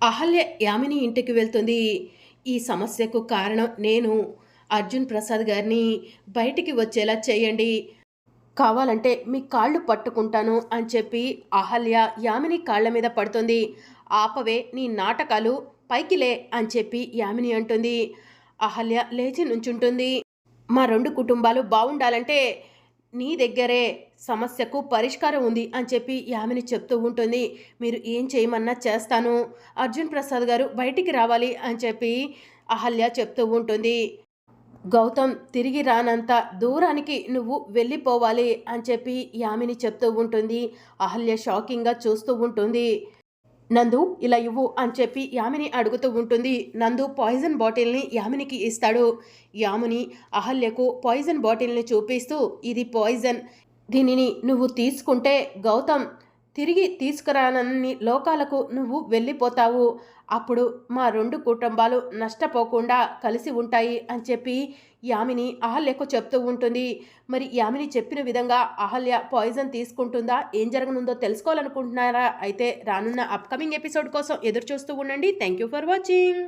అహల్య యామిని ఇంటికి వెళ్తుంది. ఈ సమస్యకు కారణం నేను. అర్జున్ ప్రసాద్ గారిని బయటికి వచ్చేలా చేయండి. కావాలంటే మీ కాళ్ళు పట్టుకుంటాను అని చెప్పి అహల్య యామిని కాళ్ళ మీద పడుతుంది. ఆపవే నీ నాటకాలు పైకిలే అని చెప్పి యామిని అంటుంది. అహల్య లేచి నుంచుంటుంది. మా రెండు కుటుంబాలు బాగుండాలంటే నీ దగ్గరే సమస్యకు పరిష్కారం ఉంది అని చెప్పి యామిని చెప్తూ ఉంటుంది. మీరు ఏం చేయమన్నా చేస్తాను. అర్జున్ ప్రసాద్ గారు బయటికి రావాలి అని చెప్పి అహల్య చెప్తూ ఉంటుంది. గౌతమ్ తిరిగి రానంత దూరానికి నువ్వు వెళ్ళిపోవాలి అని చెప్పి యామిని చెప్తూ ఉంటుంది. అహల్య షాకింగ్గా చూస్తూ ఉంటుంది. నందు ఇలా ఇవ్వు అని చెప్పి యామిని అడుగుతూ ఉంటుంది. నందు పాయిజన్ బాటిల్ని యామినికి ఇస్తాడు. యామిని అహల్యకు పాయిజన్ బాటిల్ని చూపిస్తూ ఇది పాయిజన్. దీనిని నువ్వు తీసుకుంటే గౌతమ్ తిరిగి తీసుకురానన్ని లోకాలకు నువ్వు వెళ్ళిపోతావు. అప్పుడు మా రెండు కుటుంబాలు నష్టపోకుండా కలిసి ఉంటాయి అని చెప్పి యామిని అహల్యకు చెప్తూ ఉంటుంది. మరి యామిని చెప్పిన విధంగా అహల్య పాయిజన్ తీసుకుంటుందా? ఏం జరగనుందో తెలుసుకోవాలనుకుంటున్నారా? అయితే రానున్న అప్కమింగ్ ఎపిసోడ్ కోసం ఎదురు చూస్తూ ఉండండి. Thank you for watching.